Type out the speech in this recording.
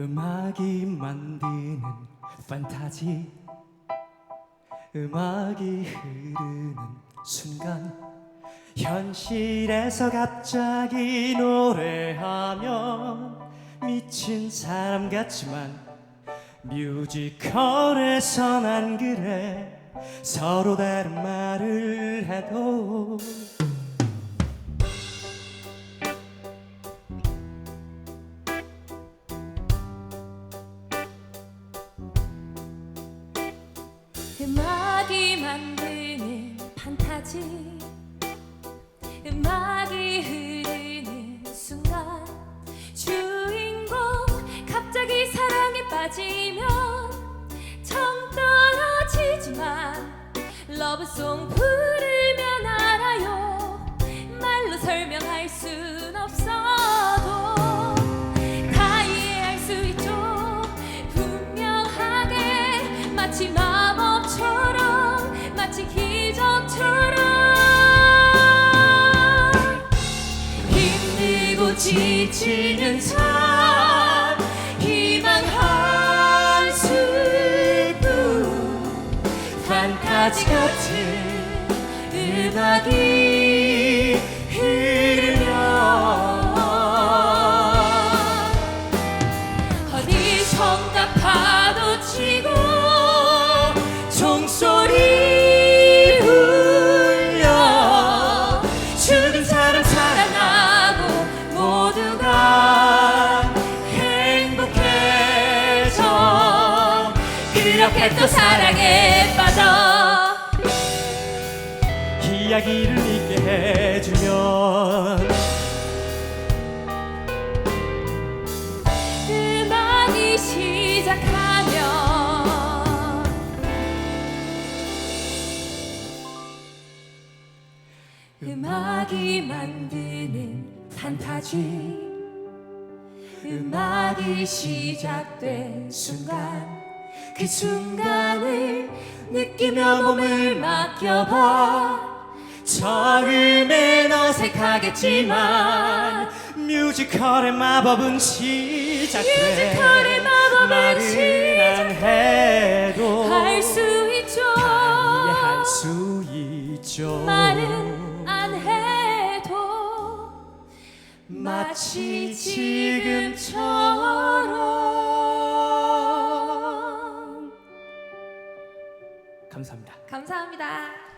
음악이 만드는 판타지. 음악이 흐르는 순간 현실에서 갑자기 노래하면 미친 사람 같지만 뮤지컬에선 안 그래 서로 다른 말을 해도 음악이 만드는 판타지 음악이 흐르는 순간 주인공 갑자기 사랑에 빠지면 정 떨어지지만 러브송 부르면 알아요. 말로 설명할 순 없어도 다 이해할 수 있죠. 분명하게 마치 마 지치는 삶 희망 한 스푼 판타지 같은 음악이 그렇게 또 사랑에 빠져. 이야기를 잊게 해주면 음악이 시작하면 음악이 만드는 판타지. 음악이 시작된 순간 그 순간을 느끼며 몸을 맡겨봐. 처음엔 어색하겠지만 뮤지컬의 마법은 시작돼. 뮤지컬의 마법은 말은 안 해도 할수 있죠. 이해할 수 있죠. 말은 안 해도 마치 지금 감사합니다. 감사합니다.